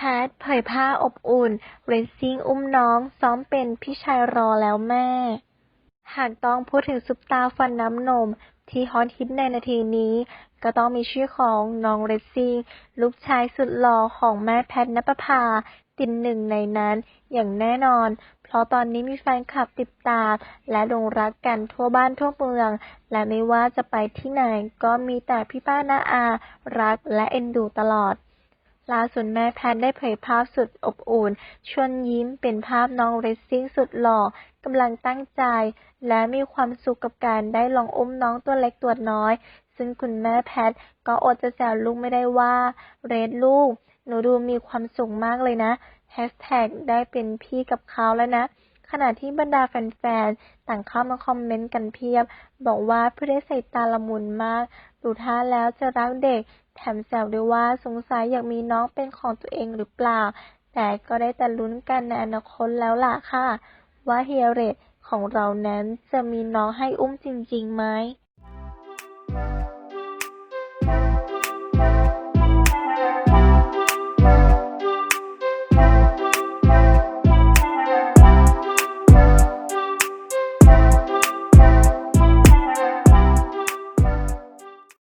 ทเผยภาอบอุ่น เรซซิ่งอุ้มน้อง ซ้อมเป็นพี่ชายรอแล้วแม่ หากต้องพูดถึงซุปตาฟันน้ำนม ที่ฮอตฮิตในนาทีนี้ ก็ต้องมีชื่อของน้องเรซซิ่งลูกชายสุดหล่อของแม่แพทณปภาติดหนึ่งในนั้นอย่างแน่นอน เพราะตอนนี้มีแฟนคลับติดตามและหลงรักกันทั่วบ้านทั่วเมือง และไม่ว่าจะไปที่ไหนก็มีแต่พี่ป้าน้าอา รักและเอ็นดูตลอด ล่าสุดแม่แพทได้เผยภาพสุดอบอุ่น ชวนยิ้มเป็นภาพน้องเรซซิ่งสุดหล่อกำลังตั้งใจ และมีความสุขกับการได้ลองอุ้มน้องตัวเล็กตัวน้อย ซึ่งคุณแม่แพทก็อดจะแซวลูกไม่ได้ว่า เรดลูก หนูดูมีความสุขมากเลยนะแฮชแท็กได้เป็นพี่กับเขาแล้วนะ ขณะที่บรรดาแฟนๆ ต่างเข้ามาคอมเมนต์กันเพียบ บอกว่าเพื่อได้ใส่ตาละมุนมาก ดูท่าแล้วจะรักเด็ก แถมแซวด้วยว่าสงสัยอยากมีน้องเป็นของตัวเองหรือเปล่า แต่ก็ได้แต่ลุ้นกันในอนาคตแล้วล่ะค่ะ ว่าเฮียเรตของเรานั้นจะมีน้องให้อุ้มจริงๆไหม